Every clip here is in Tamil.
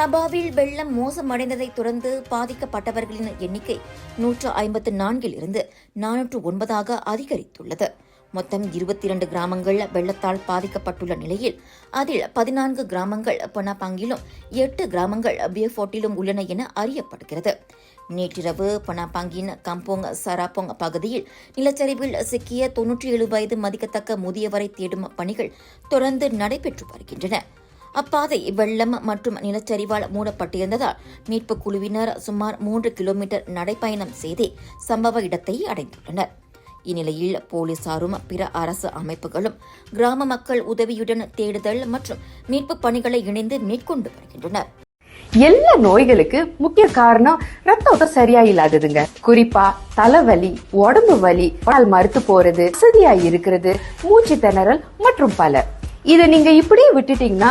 சபாவில் வெள்ளம் மோசமடைந்ததைத் தொடர்ந்து பாதிக்கப்பட்டவர்களின் எண்ணிக்கை நூற்று ஐம்பத்து நான்கில் இருந்து நானூற்று ஒன்பதாக அதிகரித்துள்ளது. மொத்தம் இருபத்தி இரண்டு கிராமங்கள் வெள்ளத்தால் பாதிக்கப்பட்டுள்ள நிலையில் அதில் பதினான்கு கிராமங்கள் பனாபாங்கிலும் எட்டு கிராமங்கள் பியஃபோர்ட்டிலும் உள்ளன என அறியப்படுகிறது. நேற்றிரவு பனாபாங்கின் கம்போங் சராப்போங் பகுதியில் நிலச்சரிவில் சிக்கிய தொன்னூற்றி ஏழு வயது மதிக்கத்தக்க முதியவரை தேடும் பணிகள் தொடர்ந்து நடைபெற்று வருகின்றன. அப்பாதை வெள்ளம் மற்றும் நிலச்சரிவால் மூடப்பட்டிருந்ததால் மீட்புக் குழுவினர் சுமார் மூன்று கிலோமீட்டர் நடைப்பயணம் செய்தே சம்பவ இடத்தை அடைந்துள்ளனர். இந்நிலையில் போலீசாரும் பிற அரசு அமைப்புகளும் கிராம மக்கள் உதவியுடன் தேடுதல் மற்றும் மீட்புப் பணிகளை இணைந்து மேற்கொண்டு வருகின்றனர். எல்லா நோய்களுக்கு முக்கிய காரணம் ரத்த ஓட்டம் சரியா இல்லாததுங்க குறிப்பா தலைவலி உடம்பு வலி பால் மறுத்து போறது வசதியா இருக்கிறது மூச்சு திணறல் மற்றும் பல. இதை நீங்க இப்படியே விட்டுட்டீங்கன்னா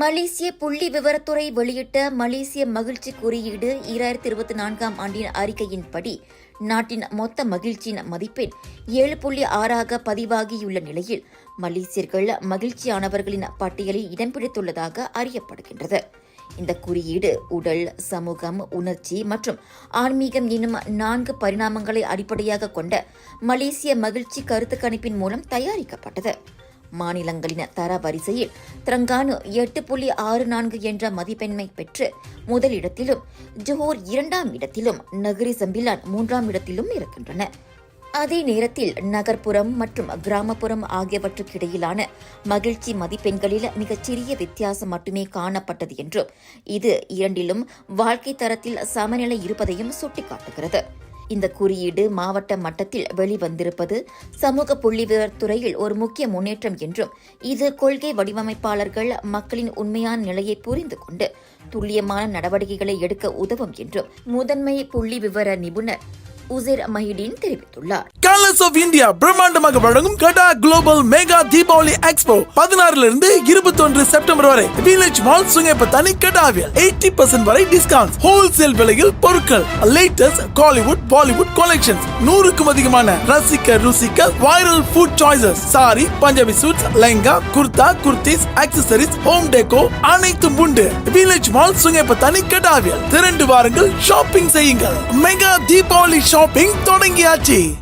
மலேசிய புள்ளி விவரத்துறை வெளியிட்ட மலேசிய மகிழ்ச்சி குறியீடு இரண்டாயிரத்தி இருபத்தி நான்காம் ஆண்டின் அறிக்கையின்படி நாட்டின் மொத்த மகிழ்ச்சியின் மதிப்பெண் ஏழு புள்ளி ஆறாக பதிவாகியுள்ள நிலையில் மலேசியர்கள் மகிழ்ச்சியானவர்களின் பட்டியலில் இடம் பிடித்துள்ளதாக அறியப்படுகின்றது. இந்த குறியீடு உடல் சமூகம் உணர்ச்சி மற்றும் ஆன்மீகம் எனும் நான்கு பரிணாமங்களை அடிப்படையாக கொண்ட மலேசிய மகிழ்ச்சி கருத்து கணிப்பின் மூலம் தயாரிக்கப்பட்டது. மாநிலங்களின் தர வரிசையில் திரங்கானு எட்டு புள்ளி ஆறு நான்கு என்ற மதிப்பெண்மை பெற்று முதலிடத்திலும் ஜோஹர் இரண்டாம் இடத்திலும் நகரி சம்பிலான் மூன்றாம் இடத்திலும் இருக்கின்றன. அதே நேரத்தில் நகர்ப்புறம் மற்றும் கிராமப்புறம் ஆகியவற்றுக்கிடையிலான மகிழ்ச்சி மதிப்பெண்களில் மிகச்சிறிய வித்தியாசம் மட்டுமே காணப்பட்டது என்றும் இது இரண்டிலும் வாழ்க்கை தரத்தில் சமநிலை இருப்பதையும் சுட்டிக்காட்டுகிறது. இந்த குறியீடு மாவட்ட மட்டத்தில் வெளிவந்திருப்பது சமூக புள்ளிவிவரத் துறையில் ஒரு முக்கிய முன்னேற்றம் என்றும் இது கொள்கை வடிவமைப்பாளர்கள் மக்களின் உண்மையான நிலையை புரிந்து கொண்டு துல்லியமான நடவடிக்கைகளை எடுக்க உதவும் என்றும் முதன்மை புள்ளி விவர நிபுணர் உசேர் மஹிடீன் தெரிவித்துள்ளார். கலர்ஸ் ஆஃப் இந்தியா பிரம்மாண்டமாக வழங்கும் கடா குளோபல் மெகா தீபாவளி எக்ஸ்போ பதினாறுல இருந்து இருபத்தி ஒன்று செப்டம்பர் வரை வில்லேஜ் மால் சுங்கப்ப தனி கடாவில் எயிட்டி பர்சன்ட் வரை டிஸ்கவுண்ட் ஹோல்சேல் விலையில் பொருட்கள் லேட்டஸ்ட் காலிவுட் பாலிவுட் கலெக்ஷன் நூறுக்கும் அதிகமான ரசிக்க ருசிக்க viral food choices sari Punjabi suits lehenga kurta kurtis accessories home deco அனைத்தும் உண்டு. வில்லேஜ் மால் சுங்கப்ப தனி கடாவில் திரண்டு வாருங்கள் ஷாப்பிங் செய்யுங்கள். மெகா தீபாவளி ஷாப்பிங் தொடங்கியாச்சு.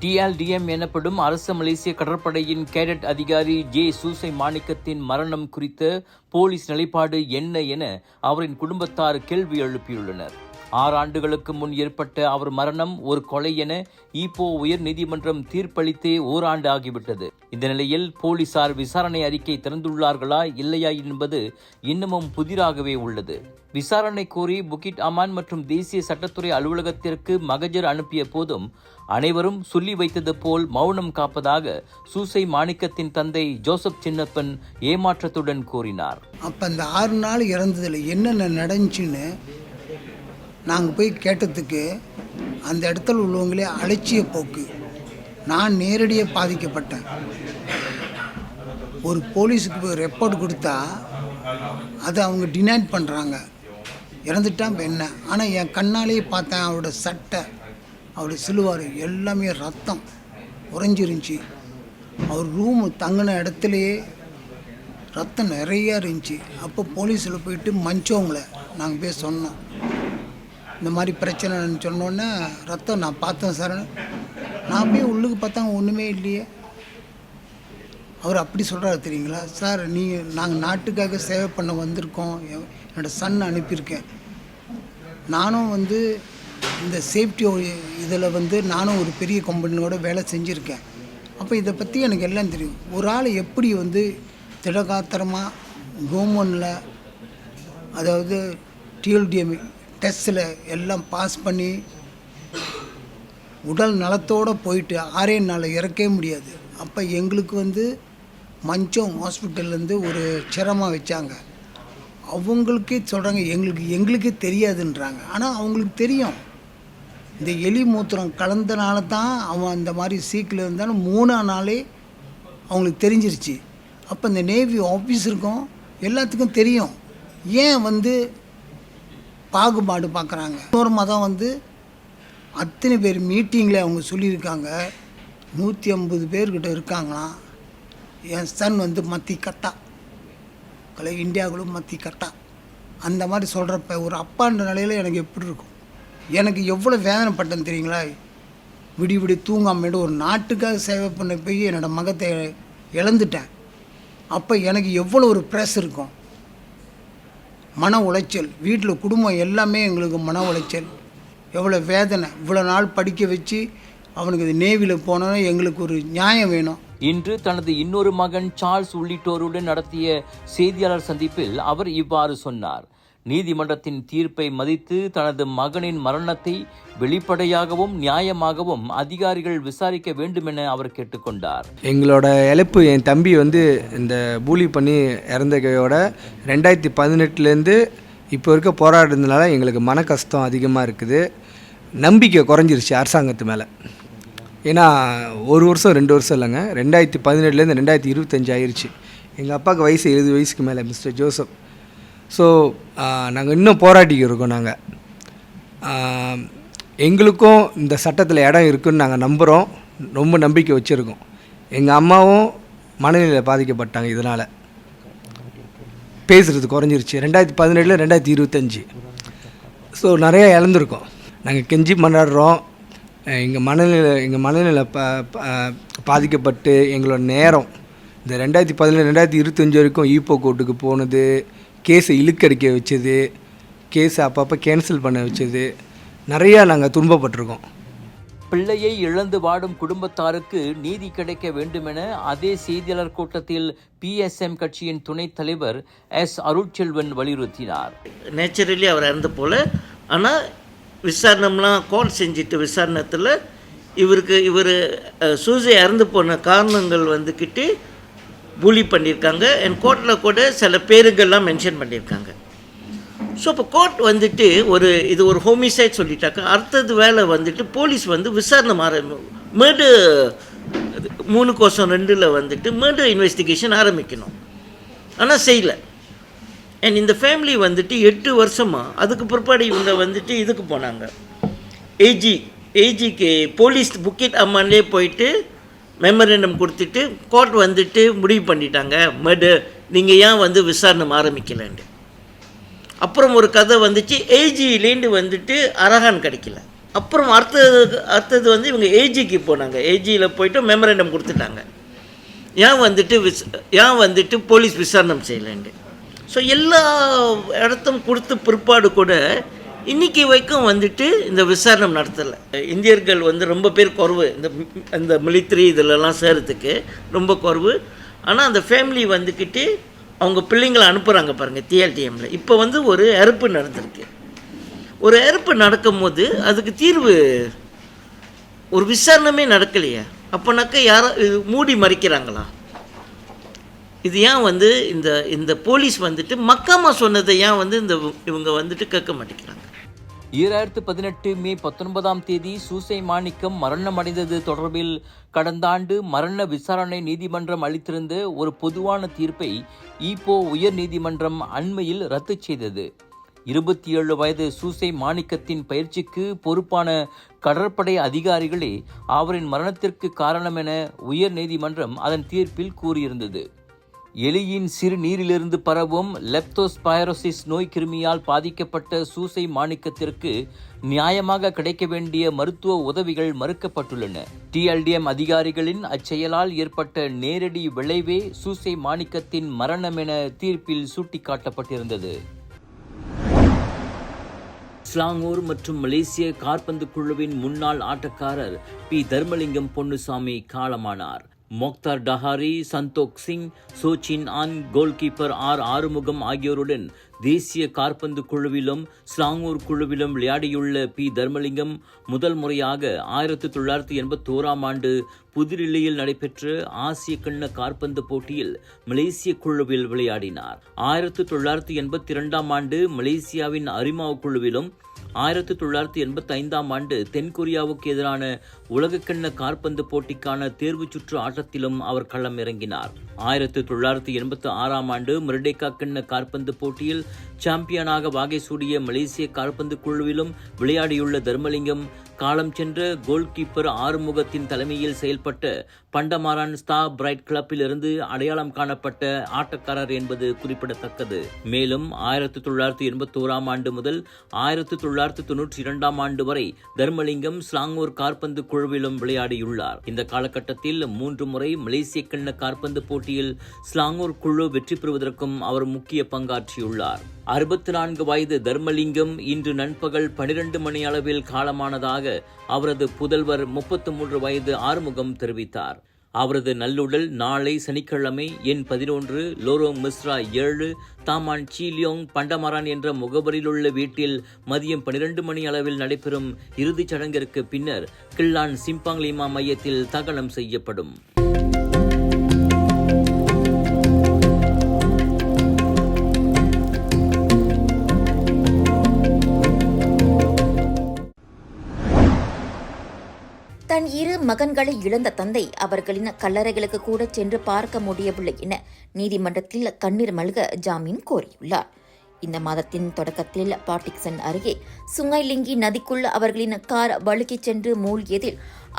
டிஎல்டிஎம் எனப்படும் அரசு மலேசிய கடற்படையின் கேடட் அதிகாரி ஜே சூசை மாணிக்கத்தின் மரணம் குறித்த போலீஸ் நிலைப்பாடு என்ன என அவரின் குடும்பத்தார் கேள்வி எழுப்பியுள்ளனர். ஆறு ஆண்டுகளுக்கு முன் ஏற்பட்ட அவர் மரணம் ஒரு கொலை என ஈப்போ உயர் நீதிமன்றம் தீர்ப்பளித்தே ஓராண்டு ஆகிவிட்டது. இந்த நிலையில் போலீசார் விசாரணை அறிக்கை திறந்துள்ளார்களா இல்லையா என்பது இன்னமும் புதிராகவே உள்ளது. விசாரணை கோரி புகிட் அமான் மற்றும் தேசிய சட்டத்துறை அலுவலகத்திற்கு மகஜர் அனுப்பிய போதும் அனைவரும் சொல்லி வைத்தது போல் மௌனம் காப்பதாக சூசை மாணிக்கத்தின் தந்தை ஜோசப் சின்னப்பன் ஏமாற்றத்துடன் கூறினார். அப்போ அந்த ஆறு நாள் இறந்ததில் என்னென்ன நடந்துச்சுன்னு நாங்கள் போய் கேட்டதுக்கு அந்த இடத்துல உள்ளவங்களே அலட்சிய போக்கு. நான் நேரடியாக பாதிக்கப்பட்டேன். ஒரு போலீஸுக்கு போய் ரெப்போர்ட் கொடுத்தா அதை அவங்க டினைட் பண்ணுறாங்க இறந்துட்டான் இப்போ என்ன? ஆனால் என் கண்ணாலேயே பார்த்தேன் அவரோட சட்டை அவருடைய சிலுவார் எல்லாமே ரத்தம் உறைஞ்சிருந்துச்சி. அவர் ரூம் தங்கின இடத்துலையே ரத்தம் நிறையா இருந்துச்சு. அப்போ போலீஸில் போயிட்டு மஞ்சவங்கள நாங்கள் போய் சொன்னோம். இந்த மாதிரி பிரச்சனைன்னு சொன்னோன்னே ரத்தம் நான் பார்த்தேன் சார். நான் போய் உள்ளுக்கு பார்த்தாங்க ஒன்றுமே இல்லையே. அவர் அப்படி சொல்கிறாரு தெரியுங்களா? சார் நீங்கள் நாங்கள் நாட்டுக்காக சேவை பண்ண வந்திருக்கோம். என்னோடய என்னோட சன் அனுப்பியிருக்கேன். நானும் வந்து இந்த சேஃப்டி இதில் வந்து நானும் ஒரு பெரிய கம்பெனியோட வேலை செஞ்சுருக்கேன். அப்போ இதை பற்றி எனக்கு எல்லாம் தெரியும். ஒரு ஆள் எப்படி வந்து திடகாத்திரமாக கோமனில் அதாவது டிஎல்டிஎம் டெஸ்ட்டில் எல்லாம் பாஸ் பண்ணி உடல் நலத்தோடு போயிட்டு ஆறே நாள் இறக்கவே முடியாது. அப்போ எங்களுக்கு வந்து மஞ்சம் ஹாஸ்பிட்டல்லேருந்து ஒரு சிரமம் வச்சாங்க. அவங்களுக்கே சொல்கிறாங்க எங்களுக்கு எங்களுக்கே தெரியாதுன்றாங்க. ஆனால் அவங்களுக்கு தெரியும். இந்த எலி மூத்திரம் கலந்தனால தான் அவன் அந்த மாதிரி சீக்கில் இருந்தாலும் மூணா நாளே அவங்களுக்கு தெரிஞ்சிருச்சு. அப்போ இந்த நேவி ஆஃபீஸருக்கும் எல்லாத்துக்கும் தெரியும். ஏன் வந்து பாகுபாடு பார்க்குறாங்க. இன்னொரு மதம் வந்து அத்தனை பேர் மீட்டிங்கில் அவங்க சொல்லியிருக்காங்க. நூற்றி ஐம்பது பேர்கிட்ட இருக்காங்களாம். என் சன் வந்து மத்தி கட்டா கலை இந்தியாவுக்குள்ள மத்தி கட்டா அந்த மாதிரி சொல்கிறப்ப ஒரு அப்பான்ற நிலையில் எனக்கு எப்படி இருக்கும்? எனக்கு எவ்வளோ வேதனைப்பட்டேன்னு தெரியுங்களா? விடி விடி தூங்காமட்டு ஒரு நாட்டுக்காக சேவை பண்ண போய் என்னோடய மகத்தை இழந்துட்டேன். அப்போ எனக்கு எவ்வளோ ஒரு ப்ரெஸ் இருக்கும். மன உளைச்சல் வீட்டில் குடும்பம் எல்லாமே எங்களுக்கு மன உளைச்சல். எவ்வளோ வேதனை இவ்வளோ நாள் படிக்க வச்சு அவனுக்கு இது நேவியில் போனோன்னா எங்களுக்கு ஒரு நியாயம் வேணும். இன்று தனது இன்னொரு மகன் சார்ல்ஸ் உள்ளிட்டோருடன் நடத்திய செய்தியாளர் சந்திப்பில் அவர் இவ்வாறு சொன்னார். நீதிமன்றத்தின் தீர்ப்பை மதித்து தனது மகனின் மரணத்தை வெளிப்படையாகவும் நியாயமாகவும் அதிகாரிகள் விசாரிக்க வேண்டுமென அவர் கேட்டுக்கொண்டார். எங்களோட இழப்பு என் தம்பி வந்து இந்த பூலி பண்ணி இறந்தகையோட ரெண்டாயிரத்தி பதினெட்டுலேருந்து இப்போ இருக்க போராடுறதுனால எங்களுக்கு மன கஷ்டம் அதிகமாக இருக்குது. நம்பிக்கை குறைஞ்சிருச்சு அரசாங்கத்து மேலே. ஏன்னா ஒரு வருஷம் ரெண்டு வருஷம் இல்லைங்க. ரெண்டாயிரத்தி பதினெட்டுலேருந்து ரெண்டாயிரத்தி இருபத்தஞ்சி ஆயிடுச்சு எங்கள் அப்பாவுக்கு வயசு எழுபது வயசுக்கு மேலே மிஸ்டர் ஜோசப். ஸோ நாங்கள் இன்னும் போராட்டிக்கு இருக்கோம் நாங்கள் எங்களுக்கும் இந்த சட்டத்தில் இடம் இருக்குன்னு நாங்கள் நம்புகிறோம் ரொம்ப நம்பிக்கை வச்சுருக்கோம். எங்கள் அம்மாவும் மனநிலையில் பாதிக்கப்பட்டாங்க இதனால். பேசுகிறது குறைஞ்சிருச்சு. ரெண்டாயிரத்தி பதினேழில் ரெண்டாயிரத்தி இருபத்தஞ்சி. ஸோ நிறையா இழந்திருக்கோம். நாங்கள் கெஞ்சி மன்னாடுறோம் எங்கள் மனநிலை எங்கள் மனநிலை ப பாதிக்கப்பட்டு எங்களோட நேரம் இந்த ரெண்டாயிரத்தி பதினேழு ரெண்டாயிரத்தி இருபத்தஞ்சி வரைக்கும் ஈப்போ கோர்ட்டுக்கு போனது. கேஸை இழுக்கடிக்க வச்சது கேஸை அப்பப்போ கேன்சல் பண்ண வச்சது நிறையா நாங்கள் துன்பப்பட்டிருக்கோம். பிள்ளையை இழந்து வாடும் குடும்பத்தாருக்கு நீதி கிடைக்க வேண்டுமென அதே செய்தியாளர் கூட்டத்தில் பிஎஸ்எம் கட்சியின் துணைத் தலைவர் எஸ் அருட்செல்வன் வலியுறுத்தினார். நேச்சுரலி அவர் இறந்து போல ஆனால் விசாரணைலாம் கால் செஞ்சுட்டு விசாரணத்தில் இவருக்கு இவர் சூசை இறந்து போன காரணங்கள் வந்துக்கிட்டு பூலி பண்ணியிருக்காங்க என் கோர்ட்டில் கூட சில பேருங்கள்லாம் மென்ஷன் பண்ணியிருக்காங்க ஸோ இப்போ கோர்ட் வந்துட்டு ஒரு இது ஒரு ஹோமிசைட் சொல்லிட்டாக்க அடுத்தது வேலை வந்துட்டு போலீஸ் வந்து விசாரணை மாற மேர்டு மூணு கோஷம் ரெண்டில் வந்துட்டு மேர்டர் இன்வெஸ்டிகேஷன் ஆரம்பிக்கணும். ஆனால் செய்யலை. அண்ட் இந்த ஃபேமிலி வந்துட்டு எட்டு வருஷமாக அதுக்கு பிற்பாடு இவங்க வந்துட்டு இதுக்கு போனாங்க. ஏஜி ஏஜிக்கு போலீஸ் புக்கிட் அம்மான்லே போயிட்டு மெமரண்டம் கொடுத்துட்டு கோர்ட் வந்துட்டு முடிவு பண்ணிட்டாங்க. மர்டர் நீங்கள் ஏன் வந்து விசாரணை ஆரம்பிக்கலன்ட்டு. அப்புறம் ஒரு கதை வந்துச்சு ஏஜிலேருந்து வந்துட்டு அரகான் கிடைக்கல. அப்புறம் அடுத்தது அடுத்தது வந்து இவங்க ஏஜிக்கு போனாங்க. ஏஜியில் போயிட்டு மெமரண்டம் கொடுத்துட்டாங்க. ஏன் வந்துட்டு விஸ் ஏன் வந்துட்டு போலீஸ் விசாரணை செய்யலைண்டு ஸோ எல்லா இடத்தும் கொடுத்து பிற்பாடு கூட இன்னைக்கு வரைக்கும் வந்துட்டு இந்த விசாரணை நடத்தலை. இந்தியர்கள் வந்து ரொம்ப பேர் குறவு. இந்த இந்த மிலிட்ரி இதிலெல்லாம் சேரத்துக்கு ரொம்ப குறவு. ஆனால் அந்த ஃபேமிலி வந்துக்கிட்டு அவங்க பிள்ளைங்களை அனுப்புகிறாங்க பாருங்கள் டிஎல்டிஎம்மில் இப்போ வந்து ஒரு இறப்பு நடந்திருக்கு. ஒரு இறப்பு நடக்கும்போது அதுக்கு தீர்வு ஒரு விசாரணமே நடக்கலையே. அப்போனாக்கா யாரோ இது மூடி மறைக்கிறாங்களா? இது ஏன் வந்து இந்த இந்த போலீஸ் வந்துட்டு மக்காமா சொன்னதை ஏன் வந்து இந்த இவங்க வந்துட்டு கேட்க மாட்டேங்கிறாங்க? ஈராயிரத்து பதினெட்டு மே பத்தொன்பதாம் தேதி சூசை மாணிக்கம் மரணமடைந்தது தொடர்பில் கடந்த ஆண்டு மரண விசாரணை நீதிமன்றம் அளித்திருந்த ஒரு பொதுவான தீர்ப்பை ஈப்போ உயர் நீதிமன்றம் அண்மையில் ரத்து செய்தது. இருபத்தி ஏழு வயது சூசை மாணிக்கத்தின் பயிற்சிக்கு பொறுப்பான கடற்படை அதிகாரிகளே அவரின் மரணத்திற்கு காரணம் என உயர் நீதிமன்றம் அதன் தீர்ப்பில் கூறியிருந்தது. எலியின் சிறுநீரிலிருந்து பரவும் லெப்தோஸ்பைரோசிஸ் நோய் கிருமியால் பாதிக்கப்பட்ட சூசை மாணிக்கத்திற்கு நியாயமாக கிடைக்க வேண்டிய மருத்துவ உதவிகள் மறுக்கப்பட்டுள்ளன. டிஎல்டிஎம் அதிகாரிகளின் அச்செயலால் ஏற்பட்ட நேரடி விளைவே சூசை மாணிக்கத்தின் மரணம் என தீர்ப்பில் சுட்டிக்காட்டப்பட்டிருந்தது. ஸ்லாங்கூர் மற்றும் மலேசிய கார்பந்து குழுவின் முன்னாள் ஆட்டக்காரர் பி. தர்மலிங்கம் பொன்னுசாமி காலமானார். Mokhtar Dahari Santokh Singh Soh Chin Ann goalkeeper R Arumugam ஆகியோருடன் தேசிய காற்பந்து குழுவிலும் ஸ்லாங்கூர் குழுவிலும் விளையாடியுள்ள பி. தர்மலிங்கம் முதல் முறையாக ஆயிரத்தி தொள்ளாயிரத்தி எண்பத்தோராம் ஆண்டு புதுடில்லியில் நடைபெற்ற ஆசிய கிண்ண காற்பந்து போட்டியில் மலேசிய குழுவில் விளையாடினார். ஆயிரத்தி தொள்ளாயிரத்தி எண்பத்தி இரண்டாம் ஆண்டு மலேசியாவின் அரிமாவ் குழுவிலும் ஆயிரத்தி தொள்ளாயிரத்தி எண்பத்தி ஐந்தாம் ஆண்டு தென்கொரியாவுக்கு எதிரான உலகக்கிண்ண காற்பந்து போட்டிக்கான தேர்வுச் சுற்று ஆட்டத்திலும் அவர் களம் இறங்கினார் ஆயிரத்தி தொள்ளாயிரத்தி எண்பத்தி ஆறாம் ஆண்டு மிரடேக்கா கிண்ண காற்பந்து போட்டியில் சாம்பியனாக வாகை சூடிய மலேசிய காற்பந்து குழுவிலும் விளையாடியுள்ள தர்மலிங்கம் காலம் சென்ற கோல் கீப்பர் ஆறுமுகத்தின் தலைமையில் செயல்பட்ட பண்டமாரான் ஸ்தா பிரைட் கிளப்பிலிருந்து அடையாளம் காணப்பட்ட ஆட்டக்காரர் என்பது குறிப்பிடத்தக்கது. மேலும் ஆயிரத்தி தொள்ளாயிரத்தி எண்பத்தி ஓராம் ஆண்டு முதல் ஆயிரத்தி தொள்ளாயிரத்தி தொன்னூற்றி இரண்டாம் ஆண்டு வரை தர்மலிங்கம் ஸ்லாங்கூர் காற்பந்து குழுவிலும் விளையாடியுள்ளார். இந்த காலகட்டத்தில் மூன்று முறை மலேசிய கிண்ண காற்பந்து போட்டியில் ஸ்லாங்கூர் குழு வெற்றி பெறுவதற்கும் அவர் முக்கிய பங்காற்றியுள்ளார். அறுபத்தி நான்கு வயது தர்மலிங்கம் இன்று நண்பகல் பனிரெண்டு மணி அளவில் காலமானதாக அவரது புதல்வர் முப்பத்து மூன்று வயது ஆறுமுகம் தெரிவித்தார். அவரது நல்லுடல் நாளை சனிக்கிழமை எண் பதினொன்று லோரோங் மிஸ்ரா ஏழு தாமான் சீலியோங் பண்டமரான் என்ற முகவரியிலுள்ள வீட்டில் மதியம் பனிரெண்டு மணி அளவில் நடைபெறும் இறுதிச் சடங்கிற்கு பின்னர் கில்லான் சிம்பாங் லீமா மையத்தில் தகனம் செய்யப்படும். தன் இரு மகன்களை இழந்த தந்தை அவர்களின் கல்லறைகளுக்கு கூட சென்று பார்க்க முடியவில்லை என நீதிமன்றத்தில் கண்ணீர் மல்க ஜாமீன் கோரியுள்ளார். இந்த மாதத்தின் தொடக்கத்தில் பாட்டிக்சன் அருகே சுங்கைலிங்கி நதிக்குள் அவர்களின் கார் வழுக்கிச் சென்று மூழ்கியதில்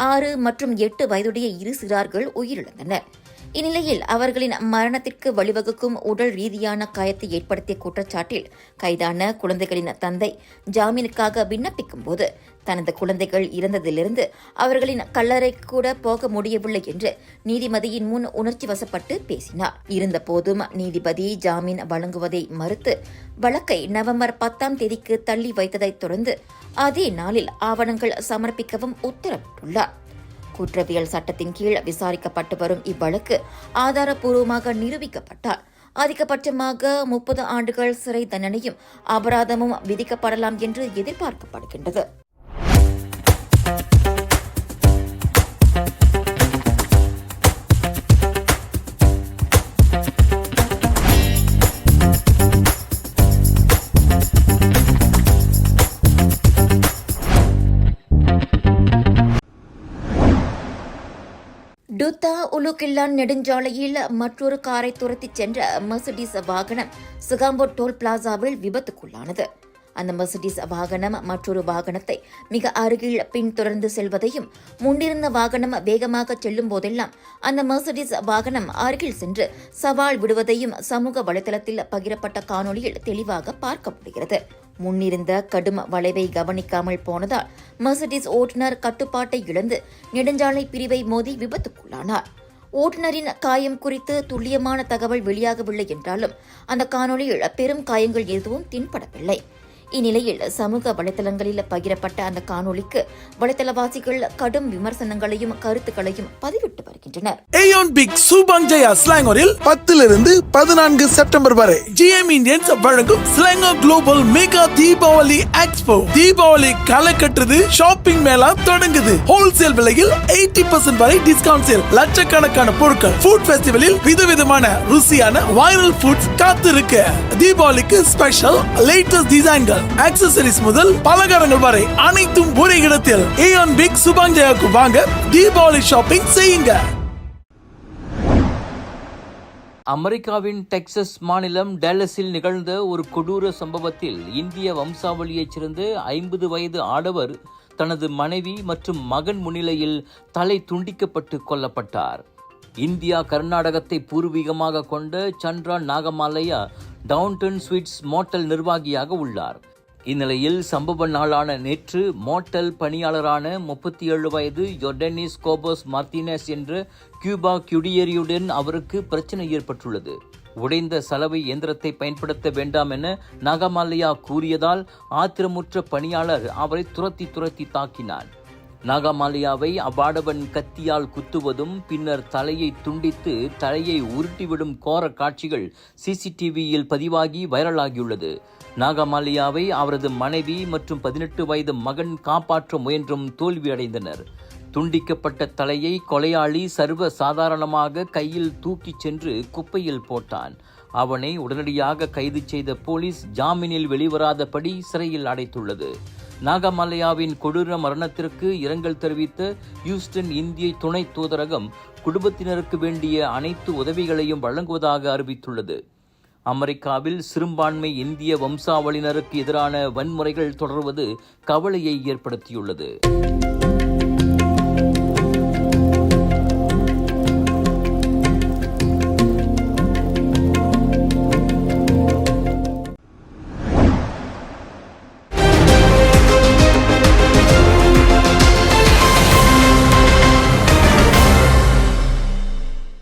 ஆறு மற்றும் எட்டு வயதுடைய இரு சிறார்கள் உயிரிழந்தனர். இந்நிலையில் அவர்களின் மரணத்திற்கு வழிவகுக்கும் உடல் ரீதியான காயத்தை ஏற்படுத்திய குற்றச்சாட்டில் கைதான குழந்தைகளின் தந்தை ஜாமீனுக்காக விண்ணப்பிக்கும் போது தனது குழந்தைகள் இறந்ததிலிருந்து அவர்களின் கல்லறை கூட போக முடியவில்லை என்று நீதிபதியின் முன் உணர்ச்சி வசப்பட்டு பேசினார். இருந்தபோதும் நீதிபதி ஜாமீன் வழங்குவதை மறுத்து வழக்கை நவம்பர் பத்தாம் தேதிக்கு தள்ளி வைத்ததைத் தொடர்ந்து அதே நாளில் ஆவணங்கள் சமர்ப்பிக்கவும் உத்தரவிட்டுள்ளார். குற்றவியல் சட்டத்தின் கீழ் விசாரிக்கப்பட்டு வரும் இவ்வழக்கு ஆதாரப்பூர்வமாக நிரூபிக்கப்பட்டால் அதிகபட்சமாக முப்பது ஆண்டுகள் சிறை தண்டனையும் அபராதமும் விதிக்கப்படலாம் என்று எதிர்பார்க்கப்படுகின்றது. குத்தா உலுக்கில்லான் நெடுஞ்சாலையில் மற்றொரு காரை துரத்திச் சென்ற மெர்சிடிஸ் வாகனம் சுகாம்போ டோல் பிளாசாவில் விபத்துக்குள்ளானது. அந்த மெர்சிடிஸ் வாகனம் மற்றொரு வாகனத்தை மிக அருகில் பின்தொடர்ந்து செல்வதையும் முன்னிருந்த வாகனம் வேகமாக செல்லும் போதெல்லாம் அந்த மெர்சிடிஸ் வாகனம் அருகில் சென்று சவால் விடுவதையும் சமூக வலைதளத்தில் பகிரப்பட்ட காணொளியில் தெளிவாக பார்க்க முடிகிறது முன்னிருந்த கடும் வளைவை கவனிக்காமல் போனதால் மெர்சிடிஸ் ஓட்டுநர் கட்டுப்பாட்டை இழந்து நெடுஞ்சாலை பிரிவை மோதி விபத்துக்குள்ளானார். ஓட்டுநரின் காயம் குறித்து துல்லியமான தகவல் வெளியாகவில்லை என்றாலும் அந்த காணொளியில் பெரும் காயங்கள் எதுவும் தென்படவில்லை. இந்நிலையில் சமூக வலைதளங்களில் பகிரப்பட்ட அந்த காணொளிக்கு வலைதளவாசிகள் கடும் விமர்சனங்களையும் கருத்துக்களையும் பதிவிட்டு வருகின்றனர். ஏயோன் பிக் சூபாங் ஜெயா ஸ்லாங்கோரில் பத்திலிருந்து பதினான்கு செப்டம்பர் வரை ஜிஎம் இந்தியன்ஸ் வழங்கும் Selangor global mega Deepavali expo Deepavali களை கட்டுறது ஷாப்பிங் மேலா தொடங்குது. ஹோல்சேல் விலையில் எயிட்டி பர்சன்ட் வரை டிஸ்கவுண்ட் சேல் லட்சக்கணக்கான பொருட்கள். ஃபுட் ஃபெஸ்டிவலில் விதவிதமான ருசியான வைரல் ஃபுட்ஸ் காத்திருக்கு. தீபாவளிக்கு ஸ்பெஷல் லேட்டஸ்ட் டிசைன்கள் ஆக்சசரிஸ் முதல் பலகாரங்கள் வரை அனைத்தும் ஒரே இடத்தில். ஏஆன் பிக் சுபாங் ஜெயாக்கு வாங்க தீபாவளி ஷாப்பிங் செய்யுங்க. அமெரிக்காவின் டெக்சஸ் மாநிலம் டேலஸில் நிகழ்ந்த ஒரு கொடூர சம்பவத்தில் இந்திய வம்சாவளியைச் சேர்ந்த ஐம்பது வயது ஆடவர் தனது மனைவி மற்றும் மகன் முன்னிலையில் தலை துண்டிக்கப்பட்டு கொல்லப்பட்டார். இந்தியா கர்நாடகத்தை பூர்வீகமாக கொண்ட Chandra Nagamallaiah Downtown Suites Motel நிர்வாகியாக உள்ளார். இந்நிலையில் சம்பவ நாளான நேற்று மோட்டல் பணியாளரான முப்பத்தி ஏழு வயது ஜொர்டனிஸ் கோபோஸ் மார்டினஸ் என்ற கியூபா குடியேறியுடன் அவருக்கு பிரச்சனை ஏற்பட்டுள்ளது. உடைந்த சலவை இயந்திரத்தை பயன்படுத்த வேண்டாம் என நாகமாலையா கூறியதால் ஆத்திரமுற்ற பணியாளர் அவரை துரத்தி துரத்தி தாக்கினார். நாகமாலியாவை அவ்வாடவன் கத்தியால் குத்துவதும் பின்னர் தலையை துண்டித்து தலையை உருட்டிவிடும் கோர காட்சிகள் சிசிடிவியில் பதிவாகி வைரலாகியுள்ளது. நாகமாலியாவை அவரது மனைவி மற்றும் பதினெட்டு வயது மகன் காப்பாற்ற முயன்றும் தோல்வியடைந்தனர். துண்டிக்கப்பட்ட தலையை கொலையாளி சர்வ சாதாரணமாக கையில் தூக்கிச் சென்று குப்பையில் போட்டான். அவனை உடனடியாக கைது செய்த போலீஸ் ஜாமீனில் வெளிவராதபடி சிறையில் அடைத்துள்ளது. நாகமலையாவின் கொடூர மரணத்திற்கு இரங்கல் தெரிவித்த ஹியூஸ்டன் இந்திய துணை தூதரகம் குடும்பத்தினருக்கு வேண்டிய அனைத்து உதவிகளையும் வழங்குவதாக அறிவித்துள்ளது. அமெரிக்காவில் சிறுபான்மை இந்திய வம்சாவளியினருக்கு எதிரான வன்முறைகள் தொடர்வது கவலையை ஏற்படுத்தியுள்ளது.